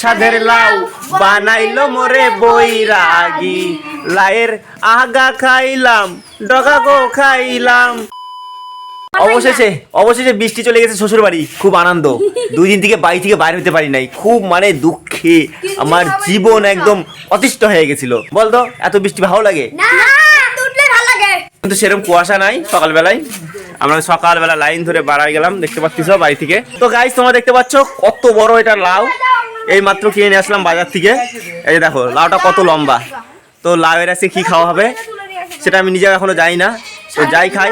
সাধের লাউ বানাইলো মোরে বৈরাগী। লায়ের আগা খাইলাম ডগা গো খাইলাম। অবশেষে অবশেষে বৃষ্টি চলে গেছে শ্বশুর বাড়ি খুব আনন্দ। দুই দিন থেকে বাড়ি থেকে বাইরে হতে পারি নাই খুব মানে দুঃখে আমার জীবন একদম অতিষ্ঠ হয়ে গেছিল। বলতো এত বৃষ্টি ভালো লাগে? কিন্তু সেরকম কুয়াশা নাই সকালবেলায়। আমরা সকালবেলা লাইন ধরে বাড়াই গেলাম দেখতে পাচ্ছ বাড়ি থেকে। তো গাইস তোমরা দেখতে পাচ্ছ কত বড় এটা লাউ। এই মাত্র কিনে নিয়ে আসলাম বাজার থেকে। এই যে দেখো, লাউটা কত লম্বা। তো লাউয়ের আছে কি খাওয়া হবে? সেটা আমি নিজে এখনও যাই না। তো যাই খাই।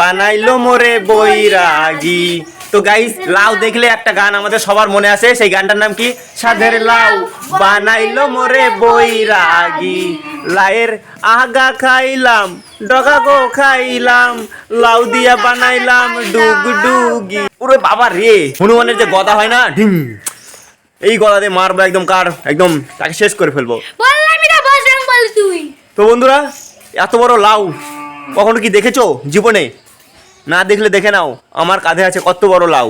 বানাইলো মোরে বৈরাগী। তো গাইস লাউ দেখলে একটা গান আমাদের সবার মনে আছে সেই গানটার নাম কি? সাধের লাউ। বানাইলো মোরে বৈরাগী। লায়ের আগা খাইলাম ডগা গো খাইলাম, লাউ দিয়া বানাইলাম ডুগ ডুগি ওরে বাবা রে, হনুমানের যে গদা হয় না? ঢিং। এই দিয়ে মারবো একদম কার একদম তাকে শেষ করে ফেলব। বল তুই। তো বন্ধুরা এত বড় লাউ কখনো কি দেখেছ জীবনে? না দেখলে দেখে নাও আমার কাঁধে আছে কত বড় লাউ।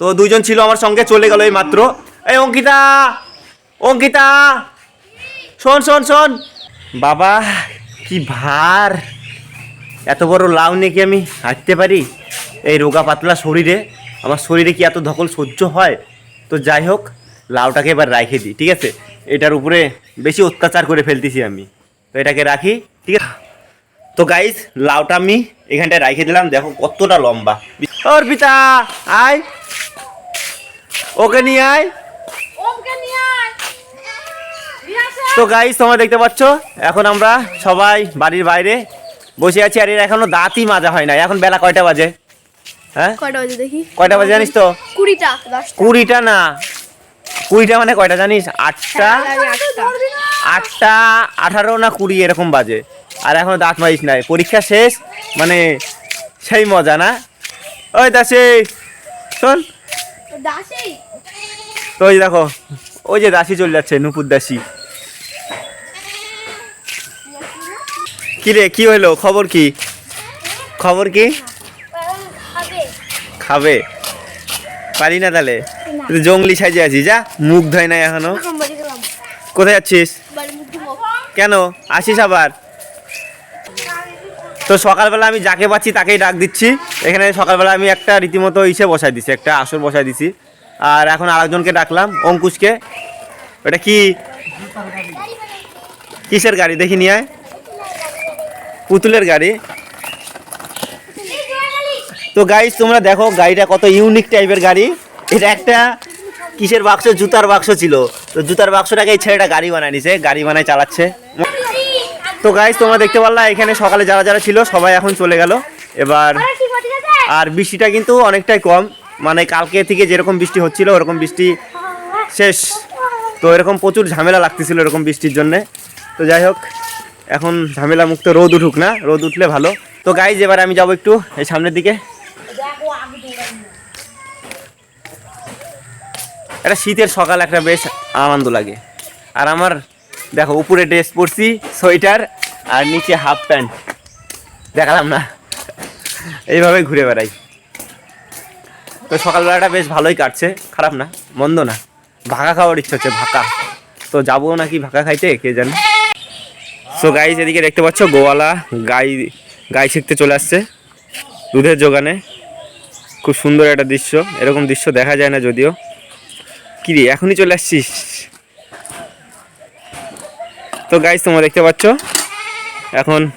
তো দুজন ছিল আমার সঙ্গে চলে গেল এই মাত্র। এই অঙ্কিতা অঙ্কিতা শোন শোন শোন। বাবা কি ভার। এত বড় লাউ নিয়ে কি আমি হাঁটতে পারি? এই রোগা পাতলা শরীরে আমার শরীরে কি এত ধকল সহ্য হয়? তো যাই হোক লাউটাকে এবার রাখে দিই ঠিক আছে? এটার উপরে বেশি অত্যাচার করে ফেলতেছি আমি। তো এটাকে রাখি ঠিক আছে? তো গাইজ লাউটা আমি এখানটায় রাখে দিলাম দেখো কতটা লম্বা। ওর পিতা আয়। ওকে নিয়ে আয়। ওমকে নিয়ে আয়। তো গাইজ তোমরা দেখতে পাচ্ছ এখন আমরা সবাই বাড়ির বাইরে বসে আছি আর এর এখনও দাঁতই মাজা হয় না এখন বেলা কয়টা বাজে? হ্যাঁ? কয়টা বাজে দেখি? কয়টা বাজে জানিস তো? কুড়িটা কুড়িটা না। কুড়িটা মানে কয়টা জানিস? আটটা? আটটা। আঠারো না কুড়ি এরকম বাজে। আর এখন দাঁত মারিস নাই। পরীক্ষা শেষ মানে সেই মজা না? ওই দাসি শোন। তো ওই দেখো ওই যে দাসি চলে যাচ্ছে নুপুর দাসি। কি রে কি হইল? খবর কি? খবর কি? খাবে? পারি না তাহলে? জঙ্গলি সাজে আছিস যা। মুখ ধয় নাই এখনও। কোথায় যাচ্ছিস? কেন? আসিস আবার? তো সকালবেলা আমি যাকে পাচ্ছি তাকেই ডাক দিচ্ছি। এখানে সকালবেলা আমি একটা রীতিমতো ইসে বসাই দিছি একটা আসর বসাই দিছি। আর এখন আরেকজনকে ডাকলাম অঙ্কুশকে। ওটা কি? কিসের গাড়ি? দেখি নিয়ে পুতুলের গাড়ি? তো গাইস তোমরা দেখো গাড়িটা কত ইউনিক টাইপের গাড়ি। এটা একটা কিসের বাক্স? জুতার বাক্স ছিল। তো জুতার বাক্সটাকে এই ছেলেটা গাড়ি বানায় নিছে গাড়ি বানায় চালাচ্ছে। তো গাইস তোমরা দেখতে পারলা এখানে সকালে যারা যারা ছিল সবাই এখন চলে গেল। এবার আর বৃষ্টিটা কিন্তু অনেকটাই কম। মানে কালকে থেকে যেরকম বৃষ্টি হচ্ছিল ওরকম বৃষ্টি শেষ। তো এরকম প্রচুর ঝামেলা লাগতেছিল এরকম বৃষ্টির জন্য। তো যাই হোক এখন ঝামেলা মুক্ত রোদ উঠুক না? রোদ উঠলে ভালো। তো গাইজ এবার আমি যাব একটু এই সামনের দিকে। একটা শীতের সকাল একটা বেশ আনন্দ লাগে। আর আমার, দেখো, উপরে ড্রেস পরছি, সোয়েটার, আর নিচে হাফ প্যান্ট দেখালাম না। এইভাবে ঘুরে বেড়াই। তো সকালবেলাটা বেশ ভালোই কাটছে। খারাপ না, মন্দ না। ভাকা খাওয়ার ইচ্ছা হচ্ছে, ভাকা। তো যাব নাকি ভাকা খাইতে, কে জানে? সো গাইজ এদিকে দেখতে পাচ্ছ, গোয়ালা গাই গাই শিখতে চলে আসছে। দুধের যোগানে। খুব সুন্দর একটা দৃশ্য। এরকম দৃশ্য দেখা যায় না যদিও। কি রে এখনই চলে আসছিস? তো গাইজ তোমরা দেখতে পাচ্ছ? এখন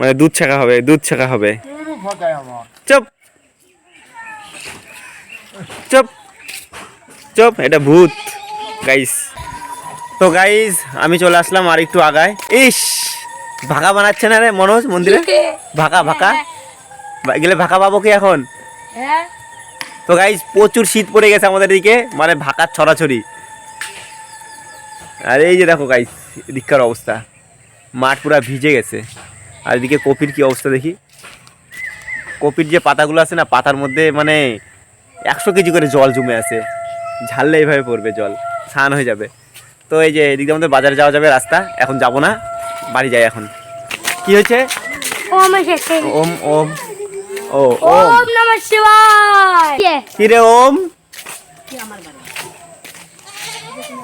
মানে দুধ ছাকা হবে দুধ ছাকা হবে। চুপ! চুপ! চুপ! এটা ভূত গাইস তো গাইস আমি চলে আসলাম আর একটু আগায়। ইস! ভাকা বানাচ্ছে না রে মনোজ মন্দিরে? ভাকা ভাকা বা- গেলে ভাকা পাবো কি এখন? হ্যাঁ। তো গাইস প্রচুর শীত পড়ে গেছে আমাদের দিকে মানে ভাকার ছড়াছড়ি। আর এই যে দেখো গাইস এদিককার অবস্থা। মাঠ পুরা ভিজে গেছে। আর এদিকে কপির কি অবস্থা দেখি? কপির যে পাতাগুলো আছে না পাতার মধ্যে মানে একশো কেজি করে জল জমে আছে। ঝাললে এইভাবে পড়বে জল স্নান হয়ে যাবে। তো এই যে এদিকে আমাদের বাজারে যাওয়া যাবে রাস্তা এখন যাব না বাড়ি যাই এখন। কি হয়েছে? ওম ওম। ও ওম ওম। নমঃ শিবায়। কি? রে ওম?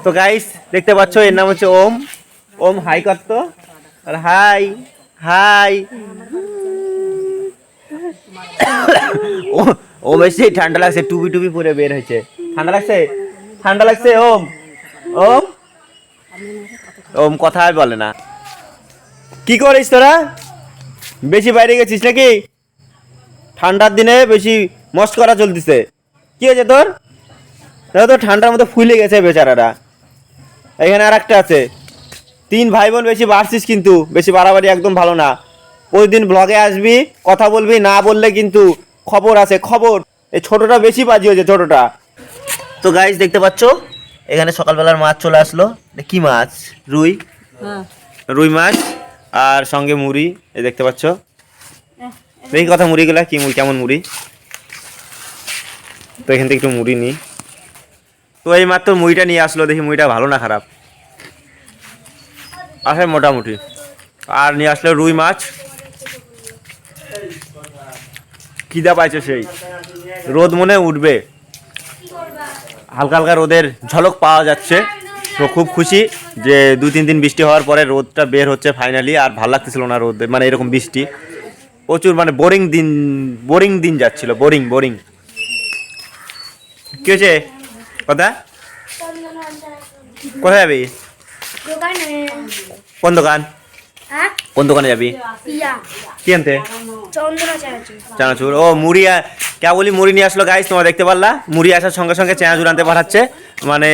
তো গাইস দেখতে পাচ্ছ এর নাম হচ্ছে ওম। ওম হাই করত আর হাই হাই ও ও বেশি ঠান্ডা লাগছে টুপি টুপি পরে বের হয়েছে। ঠান্ডা লাগছে? ঠান্ডা লাগছে ওম? ওম? ওম কথা বলে না। কি করিস তোরা? বেশি বাইরে গেছিস নাকি? ঠান্ডার দিনে বেশি মস্ত করা চলতেছে। কি হয়েছে তোর? তোরা তো ঠান্ডার মধ্যে ফুলে গেছে বেচারারা। এখানে আর একটা আছে। তিন ভাই বোন বেশি বাড়ছিস কিন্তু বেশি বাড়াবাড়ি একদম ভালো না। প্রতিদিন ব্লগে আসবি কথা বলবি না বললে কিন্তু খবর আছে খবর। এই ছোটটা বেশি বাজি হয়েছে ছোটটা। তো গাইস দেখতে পাচ্ছ? এখানে সকালবেলার মাছ চলে আসলো। কি মাছ? রুই? রুই মাছ আর সঙ্গে মুড়ি এই দেখতে পাচ্ছ? দেখি কথা মুড়িগুলা কি কেমন মুড়ি। তো এখান থেকে একটু মুড়ি নিই। তো এই মাত্র মুড়িটা নিয়ে আসলো, দেখি মুড়িটা ভালো না খারাপ। আসে মোটামুটি। আর নিয়ে আসলো রুই মাছ। খিদা পাইছে সেই। রোদ মনে উঠবে। হালকা হালকা রোদের ঝলক পাওয়া যাচ্ছে। তো খুব খুশি যে দু তিন দিন বৃষ্টি হওয়ার পরে রোদটা বের হচ্ছে ফাইনালি আর ভালো লাগতেছিল না রোদ মানে এরকম বৃষ্টি। প্রচুর মানে বোরিং দিন বোরিং দিন যাচ্ছিল বোরিং বোরিং কি হয়েছে? কথা? কোথায় যাবি? কোন দোকান? হ্যাঁ? কোন দোকানে যাবি? কি আনতে? চানাচুর। ও মুড়ি কে বলি মুড়ি নিয়ে আসলো গাইস তোমরা দেখতে পারলা? মুড়ি আসার সঙ্গে সঙ্গে চানাচুর আনতে পাঠাচ্ছে মানে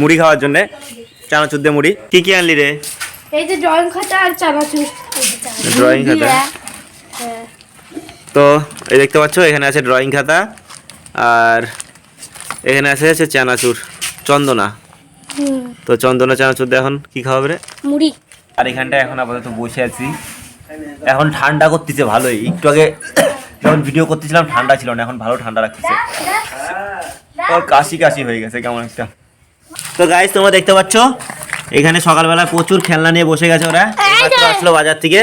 মুড়ি খাওয়ার জন্য। চানাচুর দিয়ে মুড়ি। কি কি আনলি রে? এই যে ড্রয়িং খাতা আর চানাচুর। ড্রয়িং খাতা? তো এই দেখতে পাচ্ছ এখানে আছে ড্রয়িং খাতা আর এখানে আছে হচ্ছে চানাচুর চন্দনা। তো চন্দনা চানাচুর দিয়ে এখন কি খাওয়াবে রে? মুড়ি। আর এখানটায় এখন আপাতত বসে আছি। এখন ঠান্ডা করতেছে ভালোই। একটু আগে যখন ভিডিও করতেছিলাম ঠান্ডা ছিল না এখন ভালো ঠান্ডা রাখতেছে ওর কাশি কাশি হয়ে গেছে কেমন একটা। তো গাইস তোমরা দেখতে পাচ্ছ এখানে সকালবেলা প্রচুর খেলনা নিয়ে বসে গেছে ওরা। আসলো বাজার থেকে।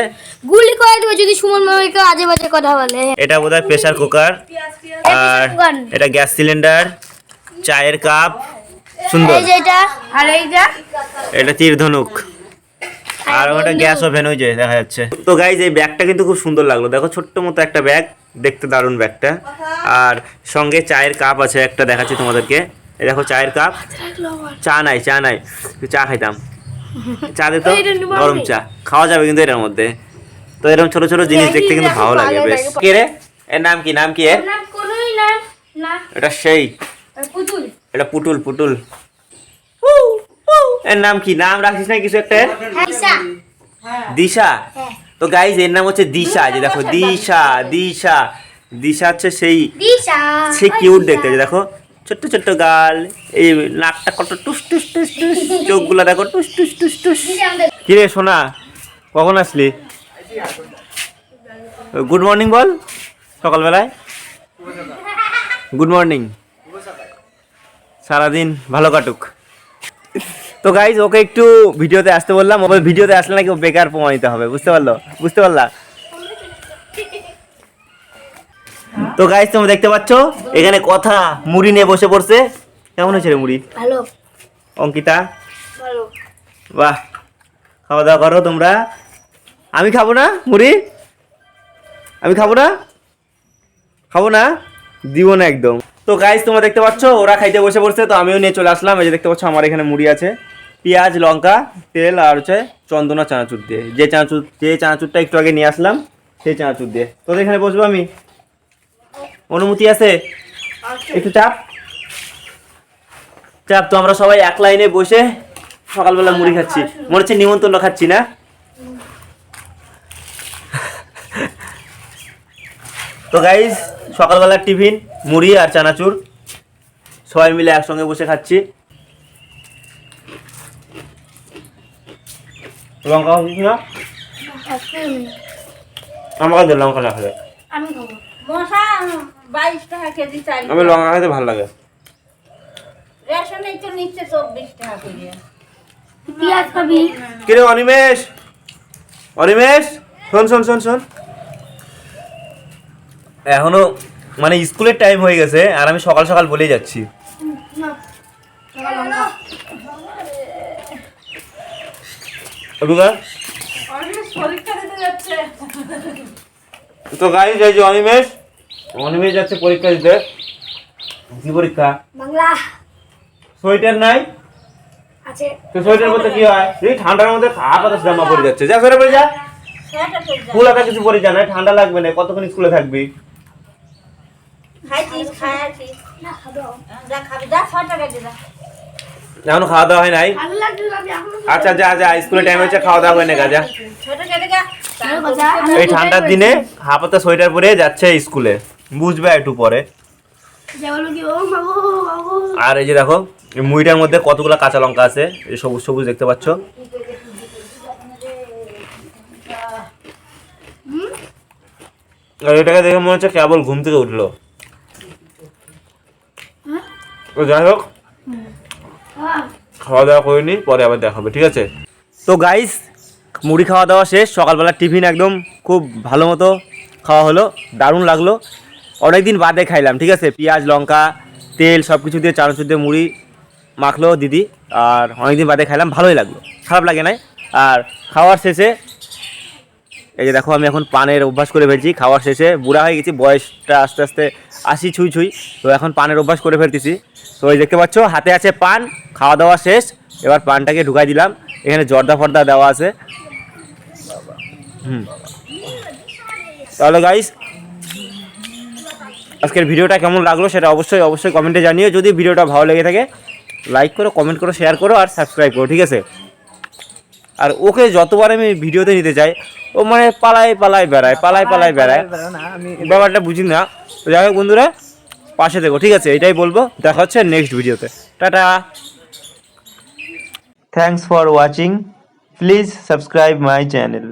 গুলি করে দেবো যদি সুমন মামাকে আজে বাজে কথা বলে। এটা বোধহয় প্রেসার কুকার আর এটা গ্যাস সিলিন্ডার চায়ের কাপ সুন্দর। আর এইটা এটা তীর ধনুক। আর ওটা গ্যাস ওভেন ওই যে দেখা যাচ্ছে। তো গাইজ এই ব্যাগটা কিন্তু খুব সুন্দর লাগল। দেখো ছোট্ট মতো একটা ব্যাগ দেখতে দারুণ ব্যাগটা আর সঙ্গে চায়ের কাপ আছে একটা দেখাচ্ছি তোমাদেরকে। দেখো চায়ের কাপ চা নাই চা নাই। চা খাইতাম। চা দিত গরম চা। খাওয়া যাবে কিন্তু এটার মধ্যে। তো এরকম ছোট ছোট জিনিস দেখতে কিন্তু ভালো লাগে বেশ। কে রে? এর নাম কি? নাম কি এর? এটা সেই। পুতুল। এটা পুটুল পুটুল এর নাম কি? নাম রাখিস না কিছু একটা? ঈশা দিশা। হ্যাঁ। তো গাইজ এর নাম হচ্ছে দিশা। যে দেখো দিশা দিশা। দিশা হচ্ছে সেই দিশা। সেই কিউট দেখতে যে দেখো ছোট্ট ছোট্ট গাল, এই নাকটা কত টুস টুস টুস টুস, চোখগুলো দেখো টুস টুস টুস টুস। কিরে সোনা, কখন আসলি? গুড মর্নিং বল, সকালবেলায়। Good morning. সারাদিন ভালো কাটুক। তো গাইজ ওকে একটু ভিডিওতে আসতে বললাম ওকে ভিডিওতে আসলে নাকি বেকার প্রমাণিত হবে, বুঝতে পারল? বুঝতে পারলা? তো গাইজ তোমরা দেখতে পাচ্ছ? এখানে কথা মুড়ি নিয়ে বসে পড়ছে। কেমন হয়েছে রে মুড়ি? ভালো। অঙ্কিতা? ভালো। বাহ। খাওয়া দাওয়া করো তোমরা। আমি খাব না মুড়ি? আমি খাব না? খাব না? দিব না একদম। তো গাইজ তোমরা দেখতে পাচ্ছ ওরা খাইতে বসে পড়ছে তো আমিও নিয়ে চলে আসলাম। এই যে দেখতে পাচ্ছ আমার এখানে মুড়ি আছে। পেঁয়াজ লঙ্কা তেল আর হচ্ছে চন্দনা চানাচুর দিয়ে। যে চানাচুর যে চানাচুরটা একটু আগে নিয়ে আসলাম সেই চানাচুর দিয়ে। তোদের এখানে বসবো আমি? অনুমতি আছে? একটু চাপ। চাপ তো আমরা সবাই এক লাইনে বসে সকালবেলা মুড়ি খাচ্ছি। মনে হচ্ছে নিমন্ত্রণ খাচ্ছি না? তো গাইজ সকালবেলার টিফিন মুড়ি আর চানাচুর। সবাই মিলে একসঙ্গে বসে খাচ্ছি। লঙ্কা খাচ্ছিস না? আমার কাছে লঙ্কা না খেলে। আমি খাব। বাইশ টাকা কেজি চাল আমি লঙ্কা খেতে ভালো লাগে। তো নিচ্ছে চব্বিশ টাকা করে পেঁয়াজ খাবি? কিরে অনিমেষ? অনিমেষ? শোন শোন শোন শোন। এখনও মানে স্কুলের টাইম হয়ে গেছে আর আমি সকাল সকাল বলেই যাচ্ছি। রুগা পরীক্ষা দিতে যাচ্ছে। তো গাইজ এই যে অনিমেষ অনিমেষ যাচ্ছে পরীক্ষা দিতে। কি পরীক্ষা? বাংলা। সোয়েটার নাই? আছে। তো সোয়েটার বলতে কি হয়? এই ঠান্ডার মধ্যে খাওয়া কথা জামা পড়ে যাচ্ছে। যা সোয়েটার পরে যা। ফুল হাতা কিছু পরে যা না ঠান্ডা লাগবে না। কতক্ষণ স্কুলে থাকবি? এখনও খাওয়া দাওয়া হয় নাই? আচ্ছা যা যা স্কুলে টাইম হচ্ছে খাওয়া দাওয়া হয় না যা। দিয়ে যা। এই ঠান্ডার দিনে হাফাতে সোয়েটার পরে যাচ্ছে স্কুলে। বুঝবে একটু পরে। আর এই যে দেখো এই মুড়িটার মধ্যে কতগুলো কাঁচা লঙ্কা আছে এই সবুজ সবুজ দেখতে পাচ্ছ? আর এটাকে দেখে মনে হচ্ছে কেবল ঘুম থেকে উঠল। তো যাই হোক খাওয়া দাওয়া করিনি পরে আবার দেখাবে ঠিক আছে? তো গাইস মুড়ি খাওয়া দাওয়া শেষ সকালবেলা টিফিন একদম খুব ভালো মতো খাওয়া হলো দারুণ লাগল। অনেক দিন বাদে খাইলাম, ঠিক আছে? পেঁয়াজ, লঙ্কা, তেল সব কিছু দিয়ে চানাচুর দিয়ে মুড়ি মাখলো দিদি, আর অনেকদিন বাদে খাইলাম, ভালোই লাগল। খারাপ লাগে নাই। আর খাওয়ার শেষে, এই যে দেখো, আমি এখন পানের অভ্যাস করে ফেলছি, খাওয়ার শেষে বুড়া হয়ে গেছি, বয়সটা আস্তে আস্তে আসি ছুঁই ছুঁই, তো এখন পানের অভ্যাস করে ফেলতেছি। তো এই দেখতে পাচ্ছ, হাতে আছে পান, খাওয়া দাওয়া শেষ, এবার পানটাকে ঢুকাই দিলাম, এখানে জর্দা ফর্দা দেওয়া আছে। হুম। তাহলে গাইস আজকের ভিডিওটা কেমন লাগল সেটা অবশ্যই অবশ্যই কমেন্টে জানিও। যদি ভিডিওটা ভালো লেগে থাকে লাইক করো কমেন্ট করো শেয়ার করো আর সাবস্ক্রাইব করো ঠিক আছে? আর ওকে যতবার আমি ভিডিওতে নিতে চাই ও মানে পালায় পালায় বেড়ায় পালায় পালায় বেড়ায়। ব্যাপারটা বুঝি না। তো যাই হোক বন্ধুরা পাশে থেকো ঠিক আছে? এটাই বলব। দেখা হচ্ছে নেক্সট ভিডিওতে। Tata. Thanks for watching please subscribe my channel